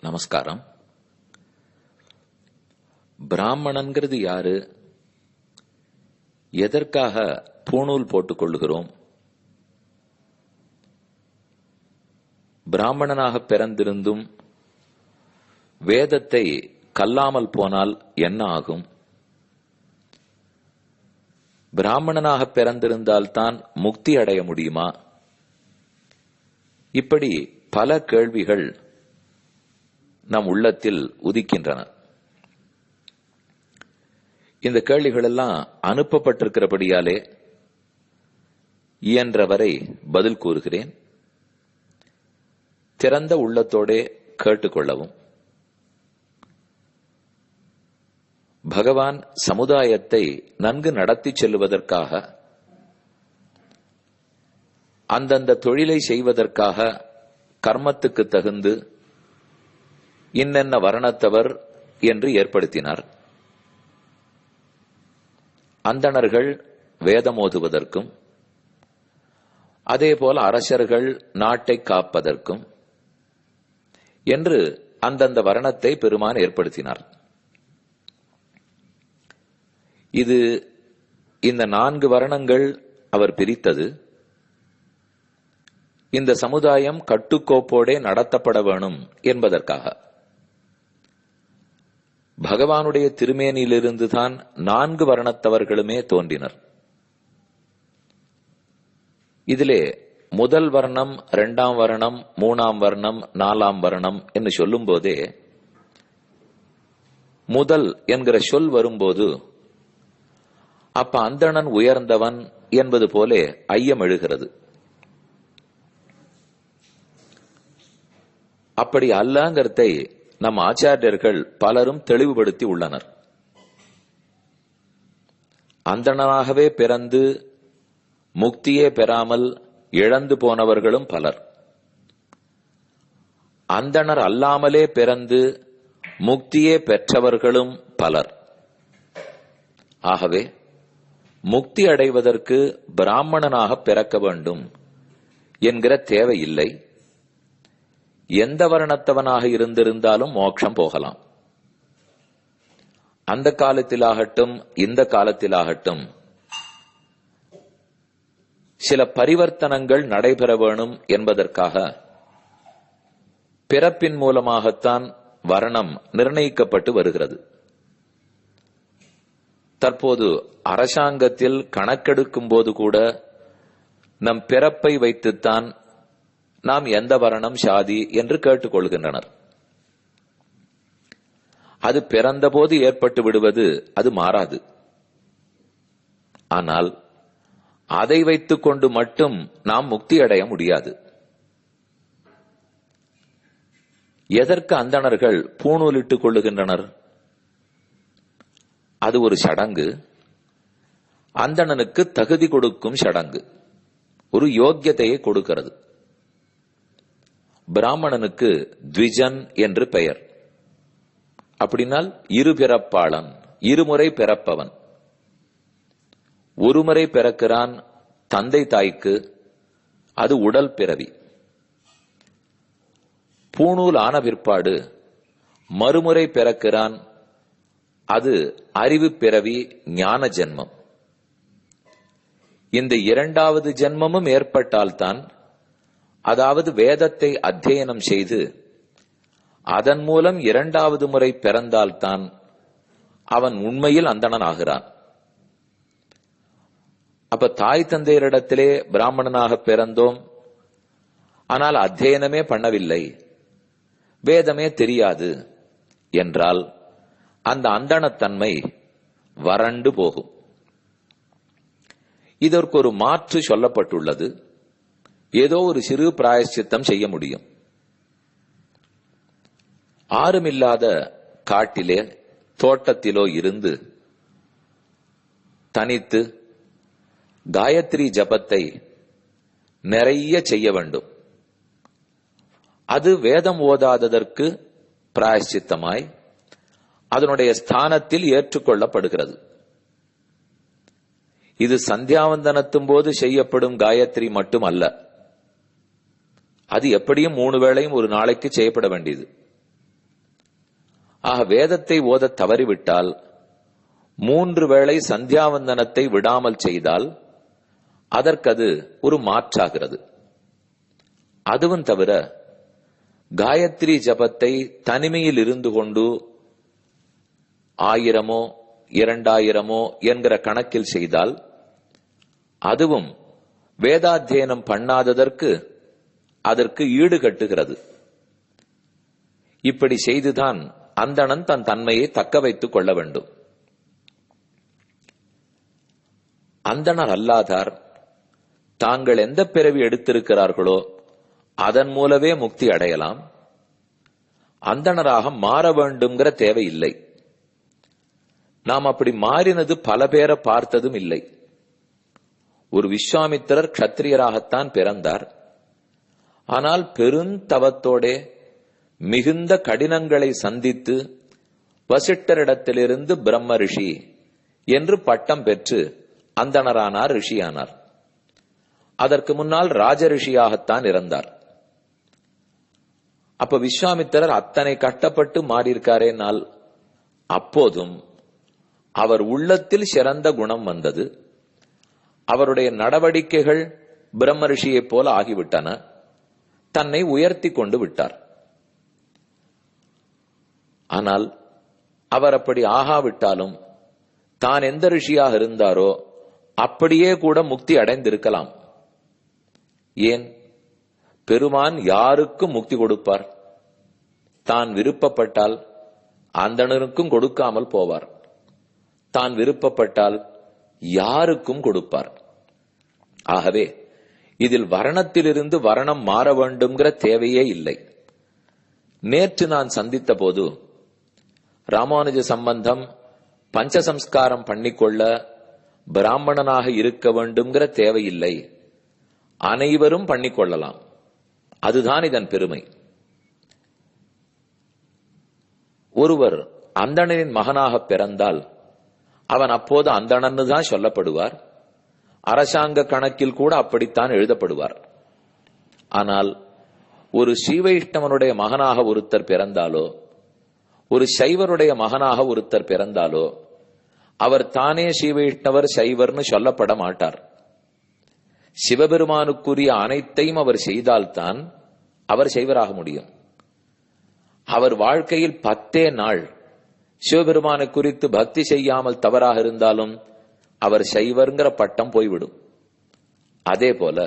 நமஸ்காரம். பிராமணன்கிறது யாரு? எதற்காக பூணூல் போட்டுக் கொள்ளுகிறோம்? பிராமணனாக பிறந்திருந்தும் வேதத்தை கல்லாமல் போனால் என்ன ஆகும்? பிராமணனாக பிறந்திருந்தால்தான் முக்தி அடைய முடியுமா? இப்படி பல கேள்விகள் நம் உள்ளத்தில் உதிக்கின்றன. இந்த கேள்விகள் எல்லாம் அனுப்பப்பட்டிருக்கிறபடியாலே இயன்றவரை பதில் கூறுகிறேன். திறந்த உள்ளத்தோடே கேட்டுக்கொள்ளவும். பகவான் சமுதாயத்தை நன்கு நடத்தி செல்லுவதற்காக அந்தந்த தொழிலை செய்வதற்காக கர்மத்துக்கு தகுந்து இன்னென்ன வரணத்தவர் என்று ஏற்படுத்தினார். அந்தணர்கள் வேதமோதுவதற்கும் அதேபோல அரசர்கள் நாட்டை காப்பதற்கும் என்று அந்தந்த வரணத்தை பெருமான் ஏற்படுத்தினார். இது இந்த நான்கு வரணங்கள் அவர் பிரித்தது. இந்த சமுதாயம் கட்டுக்கோப்போடே நடத்தப்பட வேணும் என்பதற்காக. பகவானுடைய திருமேனியிலிருந்துதான் நான்கு வர்ணத்தவர்களுமே தோன்றினர். இதிலே முதல் வர்ணம் இரண்டாம் வர்ணம் மூணாம் வர்ணம் நாலாம் வர்ணம் என்று சொல்லும் போதே முதல் என்கிற சொல் வரும்போது அப்ப அந்தணன் உயர்ந்தவன் என்பது போலே ஐயம் எழுகிறது. அப்படி அல்லங்கிறதை நம் ஆச்சாரியர்கள் பலரும் தெளிவுபடுத்தி உள்ளனர். அந்தணனாகவே பிறந்து முக்தியே பெறாமல் இழந்து போனவர்களும் பலர். அந்தணர் அல்லாமலே பிறந்து முக்தியே பெற்றவர்களும் பலர். ஆகவே முக்தி அடைவதற்கு பிராமணனாக பிறக்க வேண்டும் என்கிற தேவையில்லை. எந்த வர்ணத்தவனாக இருந்திருந்தாலும் மோட்சம் போகலாம். அந்த காலத்திலாகட்டும் இந்த காலத்திலாகட்டும் சில பரிவர்த்தனங்கள் நடைபெற வேணும் என்பதற்காக பிறப்பின் மூலமாகத்தான் வர்ணம் நிர்ணயிக்கப்பட்டு வருகிறது. தற்போது அரசாங்கத்தில் கணக்கெடுக்கும் போது கூட நம் பிறப்பை வைத்துத்தான் நாம் எந்த வர்ணம் சாதி என்று கேட்டுக்கொள்கின்றனர். அது பிறந்தபோது ஏற்பட்டு விடுவது அது மாறாது. ஆனால் அதை வைத்துக் கொண்டு மட்டும் நாம் முக்தி அடைய முடியாது. எதற்கு அந்தணர்கள் பூணூலிட்டுக் கொள்ளுகின்றனர்? அது ஒரு சடங்கு. அந்தணனுக்கு தகுதி கொடுக்கும் சடங்கு. ஒரு யோக்கியத்தையை கொடுக்கிறது. பிராமணனுக்கு த்விஜன் என்று பெயர். அப்படின்னால் இருபிறப்பாளன் இருமுறை பிறப்பவன். ஒருமுறை பிறக்கிறான் தந்தை தாய்க்கு அது உடல் பிறவி. பூணூல் ஆன பிற்பாடு மறுமுறை பிறக்கிறான் அது அறிவு பிறவி ஞான ஜென்மம். இந்த இரண்டாவது ஜென்மமும் ஏற்பட்டால்தான் அதாவது வேதத்தை அத்தியனம் செய்து அதன் மூலம் இரண்டாவது முறை பிறந்தால்தான் அவன் உண்மையில் அந்தணன் ஆகிறான். அப்ப தாய் தந்தையரிடத்திலே பிராமணனாக பிறந்தோம். ஆனால் அத்தியனமே பண்ணவில்லை. வேதமே தெரியாது என்றால் அந்த அந்தணத்தன்மை வறண்டு போகும். இதற்கு ஒரு மாற்று சொல்லப்பட்டுள்ளது. ஏதோ ஒரு சிறு பிராயசித்தம் செய்ய முடியும். ஆறுமில்லாத காட்டிலே தோட்டத்திலோ இருந்து தனித்து காயத்ரி ஜபத்தை நிறைய செய்ய வேண்டும். அது வேதம் ஓதாததற்கு பிராயசித்தமாய் அதனுடைய ஸ்தானத்தில் ஏற்றுக்கொள்ளப்படுகிறது. இது சந்தியாவந்தனத்தும் போது செய்யப்படும் காயத்ரி மட்டும் அல்ல அது எப்படியும் மூணு வேளையும் ஒரு நாளைக்கு செய்யப்பட வேண்டியது. ஆக வேதத்தை ஓதத் தவறிவிட்டால் மூன்று வேளை சந்தியாவந்தனத்தை விடாமல் செய்தால் அதற்கது ஒரு மாற்றாகிறது. அதுவும் தவிர காயத்ரி ஜபத்தை தனிமையில் இருந்து கொண்டு ஆயிரமோ இரண்டாயிரமோ என்கிற கணக்கில் செய்தால் அதுவும் வேதாத்தியனம் பண்ணாததற்கு அதற்கு ஈடு கட்டுகிறது. இப்படி செய்துதான் அந்தணன் தன் தன்மையை தக்க வைத்துக் கொள்ள வேண்டும். அந்தணர் அல்லாதார் தாங்கள் எந்த பிறவி எடுத்திருக்கிறார்களோ அதன் மூலவே முக்தி அடையலாம். அந்தணராக மாற வேண்டும்ங்கிற தேவை இல்லை. நாம் அப்படி மாறினது பல பேரை பார்த்ததும் இல்லை. ஒரு விஸ்வாமித்திரர் க்ஷத்திரியராகத்தான் பிறந்தார். ஆனால் பெருந்தவத்தோடே மிகுந்த கடினங்களை சந்தித்து வசிட்டரிடத்திலிருந்து பிரம்ம ரிஷி என்று பட்டம் பெற்று அந்தணரானார் ரிஷியானார். அதற்கு முன்னால் ராஜ ரிஷியாகத்தான் இருந்தார். அப்ப விஸ்வாமித்திரர் அத்தனை கட்டப்பட்டு மாறியிருக்காரேனால் அப்போதும் அவர் உள்ளத்தில் சிறந்த குணம் வந்தது. அவருடைய நடவடிக்கைகள் பிரம்ம ரிஷியைப் போல ஆகிவிட்டன. தன்னை உயர்த்தி கொண்டு விட்டார். ஆனால் அவர் அப்படி ஆகாவிட்டாலும் தான் எந்த ரிஷியாக இருந்தாரோ அப்படியே கூட முக்தி அடைந்திருக்கலாம். ஏன்? பெருமான் யாருக்கும் முக்தி கொடுப்பார். தான் விருப்பப்பட்டால் அந்தணருக்கும் கொடுக்காமல் போவார். தான் விருப்பப்பட்டால் யாருக்கும் கொடுப்பார். ஆகவே இதில் வரணத்திலிருந்து வரணம் மாற வேண்டும்ங்கிற தேவையே இல்லை. நேற்று நான் சந்தித்த போது ராமானுஜ சம்பந்தம் பஞ்சசம்ஸ்காரம் பண்ணிக்கொள்ள பிராமணனாக இருக்க வேண்டும்ங்கிற தேவையில்லை. அனைவரும் பண்ணிக்கொள்ளலாம். அதுதான் இதன் பெருமை. ஒருவர் அந்தணனின் மகனாக பிறந்தால் அவன் அப்போது அந்தணன்னு தான் சொல்லப்படுவார். அரசாங்க கணக்கில் கூட அப்படித்தான் எழுதப்படுவார். ஆனால் ஒரு சீவைஷ்ணவனுடைய மகனாக ஒருத்தர் பிறந்தாலோ ஒரு சைவருடைய மகனாக ஒருத்தர் பிறந்தாலோ அவர் தானே சீவைஷ்ணவர் சைவர்னு சொல்லப்பட மாட்டார். சிவபெருமானுக்குரிய அனைத்தையும் அவர் செய்தால்தான் அவர் சைவராக முடியும். அவர் வாழ்க்கையில் பத்தே நாள் சிவபெருமானை குறித்து பக்தி செய்யாமல் தவறாக இருந்தாலும் அவர் சைவர்ங்கிற பட்டம் போய்விடும். அதே போல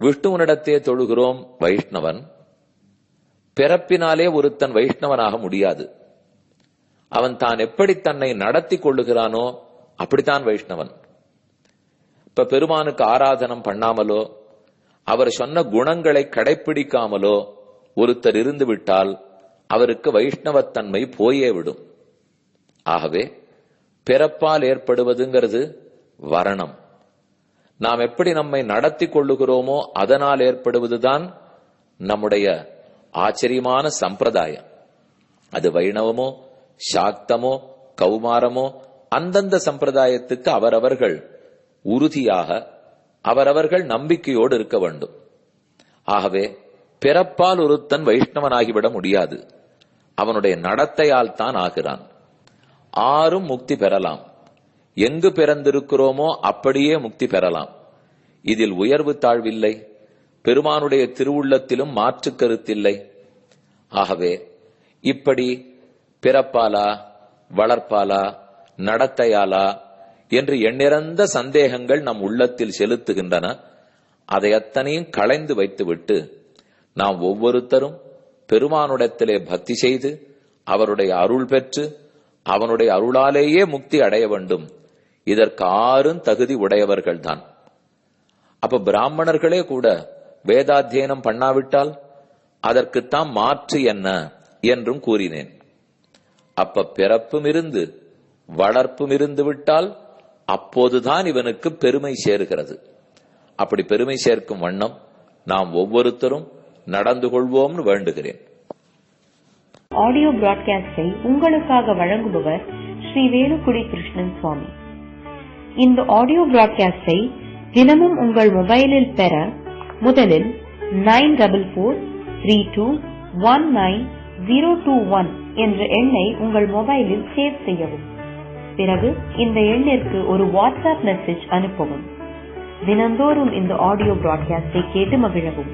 விஷ்ணுவனிடத்தே தொழுகிறோம் வைஷ்ணவன் பிறப்பினாலே ஒருத்தன் வைஷ்ணவனாக முடியாது. அவன் தான் எப்படி தன்னை நடத்தி கொள்ளுகிறானோ அப்படித்தான் வைஷ்ணவன். இப்ப பெருமானுக்கு ஆராதனம் பண்ணாமலோ அவர் சொன்ன குணங்களை கடைப்பிடிக்காமலோ ஒருத்தர் இருந்து விட்டால் அவருக்கு வைஷ்ணவத்தன்மை போயே விடும். ஆகவே பிறப்பால் ஏற்படுவதுங்கிறது வரணம். நாம் எப்படி நம்மை நடத்தி கொள்ளுகிறோமோ அதனால் ஏற்படுவதுதான் நம்முடைய ஆச்சரியமான சம்பிரதாயம். அது வைணவமோ சாக்தமோ கௌமாரமோ அந்தந்த சம்பிரதாயத்துக்கு அவரவர்கள் உறுதியாக அவரவர்கள் நம்பிக்கையோடு இருக்க வேண்டும். ஆகவே பிறப்பால் ஒருத்தன் வைஷ்ணவனாகிவிட முடியாது. அவனுடைய நடத்தையால் தான் ஆகிறான். ஆறும் முக்தி பெறலாம். எங்கு பிறந்திருக்கிறோமோ அப்படியே முக்தி பெறலாம். இதில் உயர்வு தாழ்வில்லை. பெருமானுடைய திருவுள்ளத்திலும் மாற்று கருத்தில்லை. ஆகவே இப்படி பிறப்பாலா வளர்ப்பாலா நடத்தையாலா என்று எண்ணிறந்த சந்தேகங்கள் நம் உள்ளத்தில் செலுத்துகின்றன. அதை அத்தனையும் களைந்து வைத்துவிட்டு நாம் ஒவ்வொருத்தரும் பெருமானுடத்திலே பக்தி செய்து அவருடைய அருள் பெற்று அவனுடைய அருளாலேயே முக்தி அடைய வேண்டும். இதற்கு ஆறும் தகுதி உடையவர்கள்தான். அப்ப பிராமணர்களே கூட வேதாத்தியனம் பண்ணாவிட்டால் அதற்குத்தான் மாற்று என்ன என்றும் கூறினேன். அப்ப பிறப்பும் இருந்து வளர்ப்பும் இருந்து விட்டால் அப்போதுதான் இவனுக்கு பெருமை சேர்கிறது. அப்படி பெருமை சேர்க்கும் வண்ணம் நாம் ஒவ்வொருத்தரும் நடந்து கொள்வோம்னு வேண்டுகிறேன். ஆடியோ பிராட்காஸ்டை உங்களுக்காக வழங்குபவர் ஸ்ரீ வேலுக்குடி கிருஷ்ணன் சுவாமி. இந்த ஆடியோ பிராட்காஸ்டை தினமும் உங்கள் மொபைலில் பெற முதலில் nine double four three two one nine zero two one என்ற எண்ணை உங்கள் மொபைலில் சேவ் செய்யவும். பிறகு இந்த எண்ணிற்கு ஒரு வாட்ஸ்அப் மெசேஜ் அனுப்பவும். தினந்தோறும் இந்த ஆடியோ பிராட்காஸ்டை கேட்டு மகிழவும்.